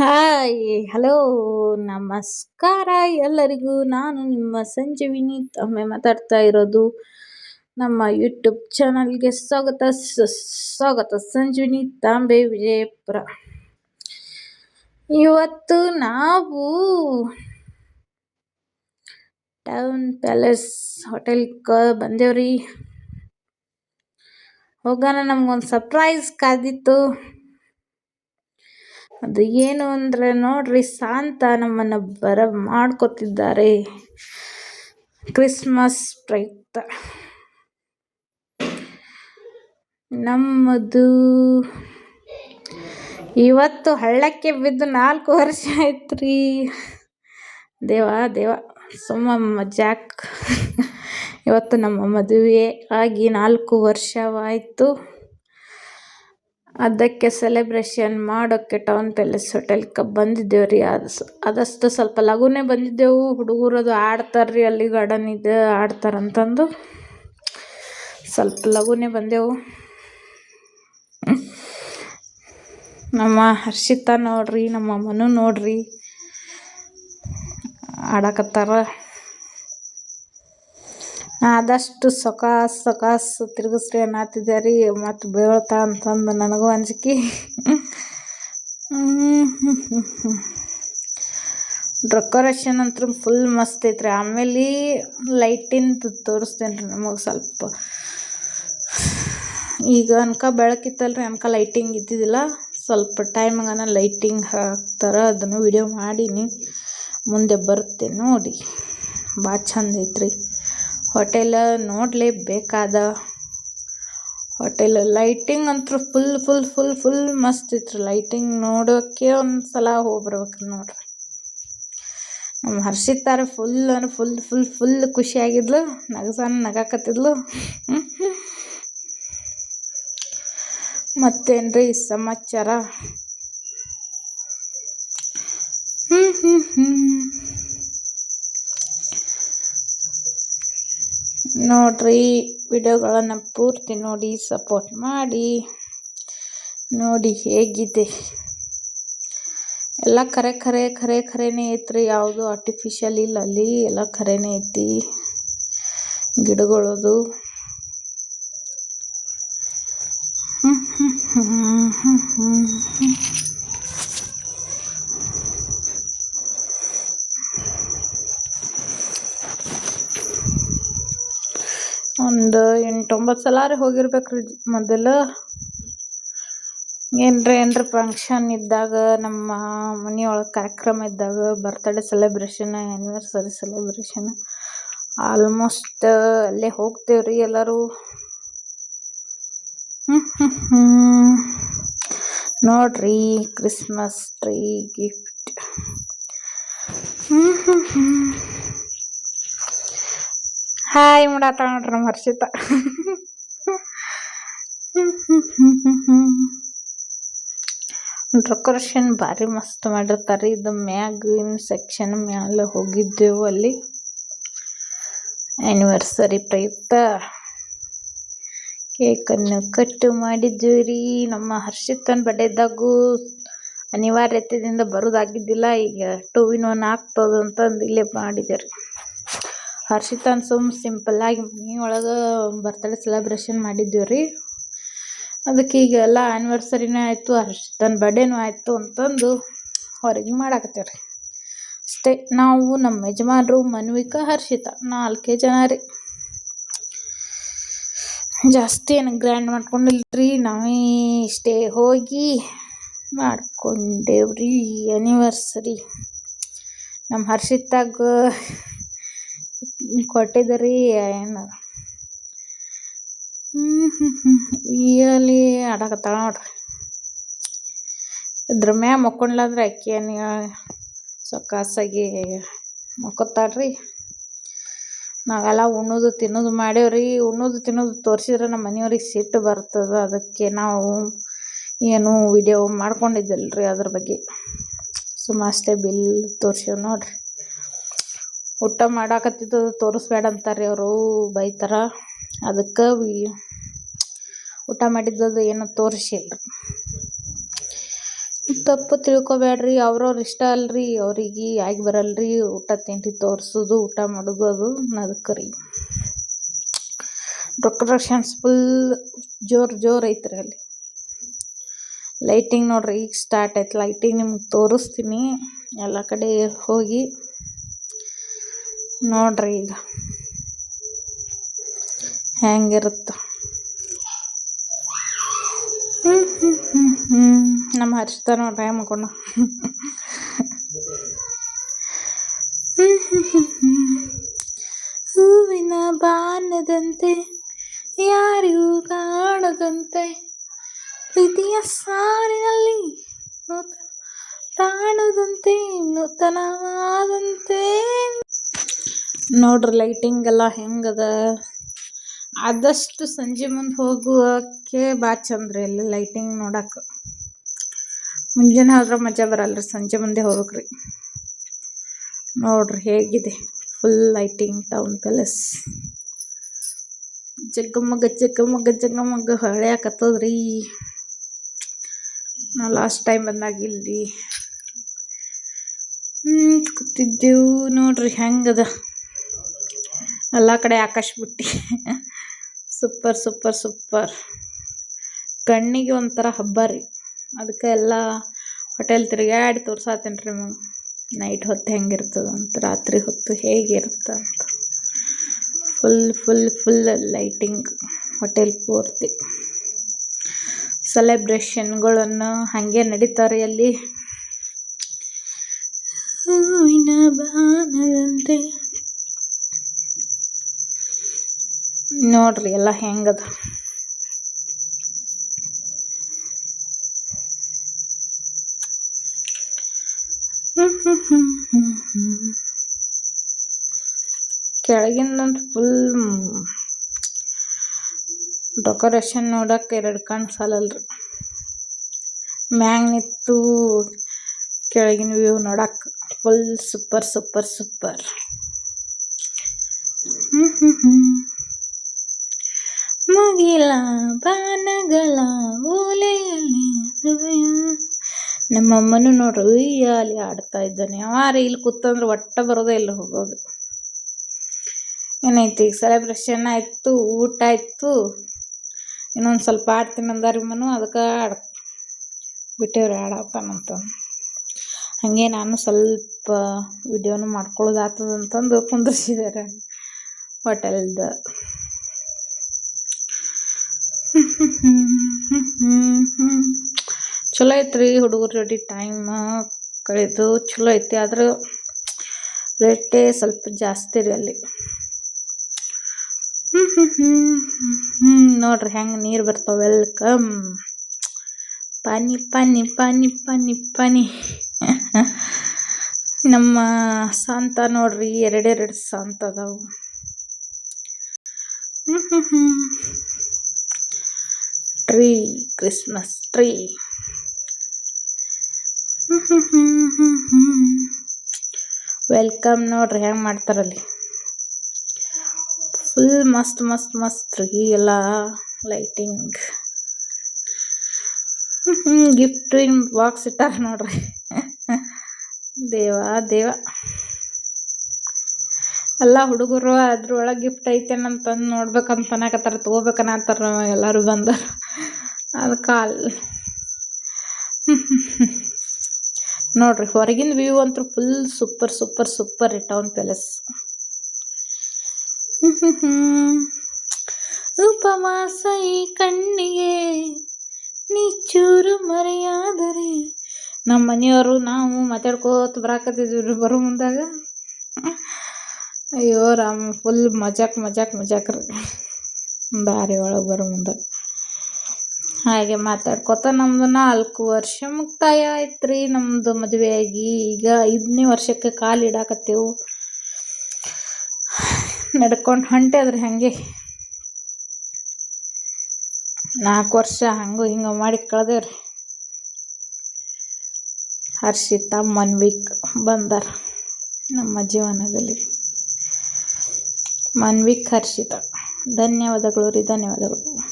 Hi, hello, ನಮಸ್ಕಾರ ಎಲ್ಲರಿಗೂ. ನಾನು ನಿಮ್ಮ ಸಂಜೀವಿನಿ. ಒಮ್ಮೆ ಮಾತಾಡ್ತಾ ಇರೋದು ನಮ್ಮ ಯೂಟ್ಯೂಬ್ ಚಾನಲ್ಗೆ ಸ್ವಾಗತ. ಸ್ವಾಗತ. ಸಂಜೀವಿನಿ, ತಾಂಬೆ, ವಿಜಯಪುರ. ಇವತ್ತು ನಾವು ಟೌನ್ ಪ್ಯಾಲೇಸ್ ಹೋಟೆಲ್ಗೆ ಬಂದೇವ್ರಿ. ಹೋಗೋಣ. ನಮ್ಗೊಂದು ಸರ್ಪ್ರೈಸ್ ಕಾದಿತ್ತು ಅದು ಏನು ಅಂದರೆ ನೋಡ್ರಿ ಸಾಂತ ನಮ್ಮನ್ನು ಬರ ಮಾಡ್ಕೊತಿದ್ದಾರೆ. ಕ್ರಿಸ್ಮಸ್ ಪ್ರಯುಕ್ತ. ನಮ್ಮದು ಇವತ್ತು ಹಳ್ಳಕ್ಕೆ ಬಿದ್ದು ನಾಲ್ಕು ವರ್ಷ ಆಯ್ತು ರೀ ದೇವ ದೇವ ಸುಮ್ಮ ಜಾಕ್. ಇವತ್ತು ನಮ್ಮ ಮದುವೆ ಆಗಿ ನಾಲ್ಕು ವರ್ಷವಾಯಿತು. ಅದಕ್ಕೆ ಸೆಲೆಬ್ರೇಷನ್ ಮಾಡೋಕ್ಕೆ ಟೌನ್ ಪ್ಯಾಲೇಸ್ ಹೋಟೆಲ್ಗೆ ಬಂದಿದ್ದೇವೆ ರೀ. ಅದು ಆದಷ್ಟು ಸ್ವಲ್ಪ ಲಘುನೇ ಬಂದಿದ್ದೆವು. ಹುಡುಗರು ಅದು ಆಡ್ತಾರೆ ರೀ ಅಲ್ಲಿ ಗಾರ್ಡನ್ ಇದೆ ಆಡ್ತಾರಂತಂದು ಸ್ವಲ್ಪ ಲಘುನೇ ಬಂದೆವು. ನಮ್ಮ ಹರ್ಷಿತಾ ನೋಡ್ರಿ, ನಮ್ಮ ಮನು ನೋಡ್ರಿ. ಆಡಕತ್ತಾರ. ಆದಷ್ಟು ಸೊಕಾಸ್ ಸೊಕಾಸ್ ತಿರುಗಿಸ್ರಿ ಅನ್ನತ್ತಿದ್ದೆ ರೀ ಮತ್ತು ಬೀಳ್ತಾ ಅಂತಂದು ನನಗೂ ಅಂಜಿಕೆ ಡೆಕೋರೇಷನ್ ಅಂತೂ ಫುಲ್ ಮಸ್ತ್ ಐತ್ರಿ. ಆಮೇಲೆ ಲೈಟಿಂದು ತೋರಿಸ್ತೇನೆ ರೀ ನಮಗೆ ಸ್ವಲ್ಪ. ಈಗ ಅನ್ಕ ಬೆಳಕಿತ್ತಲ್ರಿ ಅನ್ಕ ಲೈಟಿಂಗ್ ಇದ್ದಿದ್ದಿಲ್ಲ. ಸ್ವಲ್ಪ ಟೈಮ್ಗನ ಲೈಟಿಂಗ್ ಹಾಕ್ತಾರೆ, ಅದನ್ನು ವಿಡಿಯೋ ಮಾಡೀನಿ. ಮುಂದೆ ಬರುತ್ತೆ ನೋಡಿ. ಭಾಳ ಚಂದ ಐತ್ರಿ. ಹೋಟೆಲ್ ನೋಡಲೇಬೇಕಾದ ಹೋಟೆಲ್ ಲೈಟಿಂಗ್ ಅಂತೂ ಫುಲ್ ಫುಲ್ ಫುಲ್ ಫುಲ್ ಮಸ್ತ್ ಇತ್ತು ಲೈಟಿಂಗ್ ನೋಡೋಕ್ಕೆ ಒಂದು ಸಲ ಹೋಗಿ ಬರ್ಬೇಕು ನೋಡ್ರಿ. ನಮ್ಮ ಹರ್ಷಿತಾರೆ ಫುಲ್ ಅಂದ್ರೆ ಫುಲ್ ಫುಲ್ ಫುಲ್ ಖುಷಿಯಾಗಿದ್ಲು. ನಗಸಾನ ನಗಾಕತ್ತಿದ್ಲು. ಮತ್ತೇನ್ರಿ ಸಮಾಚಾರ? ಹ್ಞೂ ಹ್ಞೂ ಹ್ಞೂ ನೋಡ್ರಿ, ವಿಡಿಯೋಗಳನ್ನು ಪೂರ್ತಿ ನೋಡಿ ಸಪೋರ್ಟ್ ಮಾಡಿ. ನೋಡಿ ಹೇಗಿದೆ. ಎಲ್ಲ ಕರೆ ಕರೆ ಕರೆ ಖರೇನೇ ಐತ್ರಿ, ಯಾವುದು ಆರ್ಟಿಫಿಷಿಯಲ್ ಇಲ್ಲ ಅಲ್ಲಿ, ಎಲ್ಲ ಕರೆನೇ ಐತಿ. ಗಿಡಗಳದು. ಹ್ಞೂ ಹ್ಞೂ ಹ್ಞೂ ಹ್ಞೂ ಹ್ಞೂ ಒಂದು ಎಂಟು ಒಂಬತ್ತು ಸಲಾರು ಹೋಗಿರ್ಬೇಕು ರೀ ಮೊದಲು. ಏನ್ರ ಏನ್ರ ಫಂಕ್ಷನ್ ಇದ್ದಾಗ ನಮ್ಮ ಮನೆಯೊಳಗೆ ಕಾರ್ಯಕ್ರಮ ಇದ್ದಾಗ birthday celebration anniversary celebration almost ಅಲ್ಲೇ ಹೋಗ್ತೇವೆ ರೀ ಎಲ್ಲರೂ. ನೋಡ್ರಿ ಕ್ರಿಸ್ಮಸ್ ಟ್ರೀ ಗಿಫ್ಟ್ ಹ್ಞೂ ಹ್ಞೂ ಹ್ಞೂ ಹಾಯ್ ಮಾಡತ್ತ ನೋಡ್ರಿ ನಮ್ಮ ಹರ್ಷಿತ. ಡೆಕೋರೇಷನ್ ಭಾರಿ ಮಸ್ತ್ ಮಾಡಿರ್ತಾರೆ ಇದು ಮ್ಯಾಗಿನ ಸೆಕ್ಷನ್ ಮ್ಯಾಲೆ ಹೋಗಿದ್ದೆವು ಅಲ್ಲಿ. ಆ್ಯನಿವರ್ಸರಿ ಪ್ರಯುಕ್ತ. ಕೇಕನ್ನು ಕಟ್ ಮಾಡಿದ್ದೀವಿ ರೀ ನಮ್ಮ ಹರ್ಷಿತನ ಬಡ್ಡೆದಾಗೂ ಅನಿವಾರ್ಯತೆಯಿಂದ ಬರೋದಾಗಿದ್ದಿಲ್ಲ. ಈಗ ಟೂ ಇನ್ ಒನ್ ಆಗ್ತದಂತಂದು ಇಲ್ಲೇ ಮಾಡಿದ್ದಾರೆ ಹರ್ಷಿತನ ಸುಮ್ ಸಿಂಪಲ್ಲಾಗಿ ಮನೆ ಒಳಗೆ ಬರ್ತಡೇ ಸೆಲೆಬ್ರೇಷನ್ ಮಾಡಿದ್ದೀವಿ ರೀ. ಅದಕ್ಕೆ ಈಗ ಎಲ್ಲ ಆ್ಯನಿವರ್ಸರಿನೇ ಆಯಿತು ಹರ್ಷಿತನ ಬರ್ಡೇನೂ ಆಯಿತು ಅಂತಂದು ಹೊರಗೆ ಮಾಡಾಕತ್ತೀವಿ ರೀ. ಅಷ್ಟೇ, ನಾವು ನಮ್ಮ ಯಜಮಾನರು ಮನ್ವಿಕ, ಹರ್ಷಿತ ನಾಲ್ಕೇ ಜನ ರೀ. ಜಾಸ್ತಿ ಏನು ಗ್ರ್ಯಾಂಡ್ ಮಾಡ್ಕೊಂಡಿಲ್ರಿ, ನಾವೇ ಇಷ್ಟೇ ಹೋಗಿ ಮಾಡ್ಕೊಂಡೇವ್ರಿ ಆ್ಯನಿವರ್ಸರಿ ನಮ್ಮ ಹರ್ಷಿತಾಗ ಕೊಟ್ಟಿದ್ದು ರೀ ಏನು? ಈಗಲಿ ಆಡಕತ್ತಾಳ ನೋಡ್ರಿ. ಇದ್ರ ಮ್ಯಾಗ ಮಕ್ಕೊಂಡ್ಲಾದ್ರೆ ಅಕ್ಕಿ ಸೊಕ್ಕಾಸಾಗಿ ಮಕ್ಕೊತಾಳ್ರಿ. ನಾವೆಲ್ಲ ಉಣ್ಣೋದು ತಿನ್ನೋದು ಮಾಡೇವ್ರಿ ಉಣ್ಣೋದು ತಿನ್ನೋದು ತೋರಿಸಿದ್ರೆ ನಮ್ಮ ಮನೆಯವ್ರಿಗೆ ಸಿಟ್ಟು ಬರ್ತದೆ. ಅದಕ್ಕೆ ನಾವು ಏನು ವಿಡಿಯೋ ಮಾಡ್ಕೊಂಡಿದ್ದಿಲ್ಲ ರೀ ಅದ್ರ ಬಗ್ಗೆ. ಸುಮ್ಮ ಅಷ್ಟೇ ಬಿಲ್ ತೋರ್ಸೀವಿ ನೋಡ್ರಿ. ಊಟ ಮಾಡಾಕತ್ತಿದ್ದು ತೋರಿಸ್ಬೇಡ ಅಂತಾರೆ ಅವರು, ಬೈತಾರ. ಅದಕ್ಕೆ ಊಟ ಮಾಡಿದ್ದದು ಏನೋ ತೋರಿಸಿಲ್ಲ ತಪ್ಪು ತಿಳ್ಕೊಬೇಡ್ರಿ, ಅವ್ರವ್ರ ಇಷ್ಟ ಅಲ್ರಿ, ಅವ್ರಿಗೆ ಆಗಿ ಬರಲ್ರಿ, ಊಟ ತಿಂಡಿ ತೋರಿಸೋದು, ಊಟ ಮಾಡೋದು ಅದು ಅದಕ್ಕೆ ರೀ ಡೆಕೋರೇಷನ್ಸ್ ಫುಲ್ ಜೋರು ಜೋರು ಐತ್ರಿ ಅಲ್ಲಿ. ಲೈಟಿಂಗ್ ನೋಡ್ರಿ, ಈಗ ಸ್ಟಾರ್ಟ್ ಆಯ್ತು ಲೈಟಿಂಗ್ ನಿಮ್ಗೆ ತೋರಿಸ್ತೀನಿ. ಎಲ್ಲ ಕಡೆ ಹೋಗಿ ನೋಡ್ರಿ ಈಗ. ಹೆಂಗಿರುತ್ತೆ. ನಮ್ಮ ಹರ್ಷಿತ ನೋಡ್ರಿ ಮಕ್ಕೊಂಡ ಹೂವಿನ ಬಾನದಂತೆ, ಯಾರಿಗೂ ಕಾಣದಂತೆ, ಪ್ರೀತಿಯ ಸಾರಿನಲ್ಲಿ ನೂತನ, ಕಾಣದಂತೆ, ನೂತನವಾದಂತೆ. ನೋಡ್ರಿ ಲೈಟಿಂಗ್ ಎಲ್ಲ ಹೆಂಗದ ಆದಷ್ಟು ಸಂಜೆ ಮುಂದೆ ಹೋಗುವಕ್ಕೆ ಭಾಳ ಚಂದ್ರಿ ರೀ ಅಲ್ಲಿ ಲೈಟಿಂಗ್ ನೋಡಕ್ಕೆ ಮುಂಜಾನೆ ಹೋದ್ರೆ ಮಜಾ ಬರಲ್ಲ ಸಂಜೆ ಮುಂದೆ ಹೋಗ್ರಿ ನೋಡ್ರಿ ಹೇಗಿದೆ ಫುಲ್ ಲೈಟಿಂಗ್ ಟೌನ್ ಪ್ಯಾಲೇಸ್ ಜಗ್ಗಮಗ್ಗ ಜಗ್ಗಮಗ್ಗ ಜಗ್ಗಮಗ್ಗ ಹೊಳ್ಯಾಕತ್ತದ್ರಿ. ನಾವು ಲಾಸ್ಟ್ ಟೈಮ್ ಬಂದಾಗ ಇಲ್ಲಿ ಹ್ಞೂ ಕೂತಿದ್ದೆವು ನೋಡ್ರಿ ಹೆಂಗದ? ಎಲ್ಲ ಕಡೆ ಆಕಾಶ ಬುಟ್ಟಿ ಸೂಪರ್ ಸೂಪರ್ ಸೂಪರ್. ಕಣ್ಣಿಗೆ ಒಂಥರ ಹಬ್ಬ ರೀ. ಅದಕ್ಕೆ ಎಲ್ಲ ಹೋಟೆಲ್ ತಿರುಗಾಡಿ ತೋರ್ಸಾತೀನಿ ರೀ ಮ್ಯಾಮ್ ನೈಟ್ ಹೊತ್ತು ಹೆಂಗಿರ್ತದೆ ಅಂತ ರಾತ್ರಿ ಹೊತ್ತು ಹೇಗಿರುತ್ತೆ ಅಂತ full full full lighting hotel ಪೂರ್ತಿ. ಸೆಲೆಬ್ರೇಷನ್ಗಳನ್ನು ಹಾಗೆ ನಡೀತಾರೆ ಅಲ್ಲಿ. ಹೂವಿನ ಬಾನದಂತೆ. ನೋಡ್ರಿ ಎಲ್ಲ ಹೆಂಗದ. ಕೆಳಗಿಂದ ಫುಲ್ ಡೆಕೋರೇಷನ್ ನೋಡಕ್ಕೆ ಎರಡು ಕಣ್ಣು ಸಾಲಲ್ರಿ ಮ್ಯಾಗ ನಿಂತು ಕೆಳಗಿನ ವ್ಯೂ ನೋಡಕ್ಕೆ ಫುಲ್ ಸೂಪರ್ ಸೂಪರ್ ಸೂಪರ್ ಹ್ಞೂ ಹ್ಞೂ ಹ್ಞೂ ಮುಗಿಲ ಬಾನಗಳ ಓಲೆಯಲ್ಲಿ ಹೃದಯ ನಮ್ಮಮ್ಮನೂ ನೋಡ್ರಿ ಉಯ್ಯಾಲಿ ಆಡ್ತಾ ಇದ್ದಾನೆ. ಯಾರು ಇಲ್ಲಿ ಕೂತಂದ್ರೆ ಒಟ್ಟ ಬರೋದೇ ಇಲ್ಲ ಹೋಗೋದು. ಏನೈತಿ ಈಗ ಸೆಲೆಬ್ರೇಷನ್ ಆಯಿತು, ಊಟ ಆಯಿತು. ಇನ್ನೊಂದು ಸ್ವಲ್ಪ ಆಡ್ತೀನಿ ಅಂದಾರಿ ಮನು, ಅದಕ್ಕೆ ಆಡ್, ಬಿಟ್ಟೇವ್ರಿ ಆಡತ್ತಾನಂತ ಹಾಗೆ ನಾನು ಸ್ವಲ್ಪ ವಿಡಿಯೋನು ಮಾಡ್ಕೊಳ್ಳೋದಾಗ್ತದಂತಂದು ಕುಂದ್ರಿಸಿದ್ದಾರೆ ಹೋಟೆಲ್ದು. ಚಲೋ ಐತ್ರಿ ಹುಡುಗರು ಜೋಡಿ ಟೈಮ್ ಕಳೆದು ಚಲೋ ಐತಿ, ಆದ್ರೆ ರೇಟೇ ಸ್ವಲ್ಪ ಜಾಸ್ತಿ ರೀ ಅಲ್ಲಿ. ನೋಡ್ರಿ ಹೆಂಗೆ ನೀರು ಬರ್ತಾವೆ ವೆಲ್ಕಮ್ ಪಾನಿ ಪಾನಿ ಪಾನಿ ಪಾನಿ ಪಾನಿ. ನಮ್ಮ ಸಾಂತ ನೋಡ್ರಿ, ಎರಡೆರಡು ಸಾಂತ ಅದಾವು. ಹ್ಞೂ ಹ್ಞೂ ಹ್ಞೂ ಟ್ರೀ ಕ್ರಿಸ್ಮಸ್ ಟ್ರೀ ವೆಲ್ಕಮ್ ನೋಡ್ರಿ, ಹೆಂಗೆ ಮಾಡ್ತಾರಲ್ಲಿ? ಫುಲ್ ಮಸ್ತ್ ಮಸ್ತ್ ಮಸ್ತ್ ರೀ ಎಲ್ಲ ಲೈಟಿಂಗ್ ಗಿಫ್ಟ್ ಇನ್ ಬಾಕ್ಸ್ ಇಟ್ಟಾರ ನೋಡ್ರಿ. ದೇವ ದೇವ. ಎಲ್ಲ ಹುಡುಗರು ಅದ್ರೊಳಗೆ ಗಿಫ್ಟ್ ಐತೆ ಐತೇನಂತಂದು ನೋಡ್ಬೇಕಂತ ಅನ್ನಕತ್ತಾರ ತೊಗೋಬೇಕನ್ನತ್ತಾರ ಎಲ್ಲರೂ ಬಂದರು ಅದಕ್ಕೆ ಕಾಲು. ನೋಡ್ರಿ, ಹೊರಗಿನ ವ್ಯೂ ಅಂತೂ ಫುಲ್ ಸೂಪರ್ ಸೂಪರ್ ಸೂಪರ್ ರೀ ಟೌನ್ ಪ್ಯಾಲೇಸ್ ಉಪವಾಸ ಈ ಕಣ್ಣಿಗೆ, ನಿಚ್ಚೂರು ಮರೆಯಾದರೆ ನಮ್ಮ ಮನೆಯವರು ನಾವು ಮಾತಾಡ್ಕೋತ ಬರಾಕತ್ತಿದ್ವಿ ಬರೋ ಮುಂದಾಗ. ಅಯ್ಯೋ ರಾಮ್ ಫುಲ್ ಮಜಾಕ್ ಮಜಾಕ್ ಮಜಾಕ್ ರೀ. ದಾರಿ ಒಳಗೆ ಬರೋ ಮುಂದಾಗ. ಹಾಗೆ ಮಾತಾಡ್ಕೊತ ನಮ್ಮದು ನಾಲ್ಕು ವರ್ಷ ಮುಕ್ತಾಯ ಆಯ್ತು ರೀ ನಮ್ಮದು ಮದುವೆಯಾಗಿ ಈಗ ಐದನೇ ವರ್ಷಕ್ಕೆ ಕಾಲು ಇಡಾಕತ್ತೇವು. ನಡ್ಕೊಂಡು ಹೊಂಟೆದ್ರಿ ಹಾಗೆ. ನಾಲ್ಕು ವರ್ಷ ಹಂಗೆ ಹಿಂಗೆ ಮಾಡಿ ಕಳೆದೇವ್ರಿ. ಹರ್ಷಿತ ಮನ್ವಿಕ್ ಬಂದಾರ ನಮ್ಮ ಜೀವನದಲ್ಲಿ. ಮನ್ವಿಕ್ ಹರ್ಷಿತ. ಧನ್ಯವಾದಗಳು ರೀ, ಧನ್ಯವಾದಗಳು.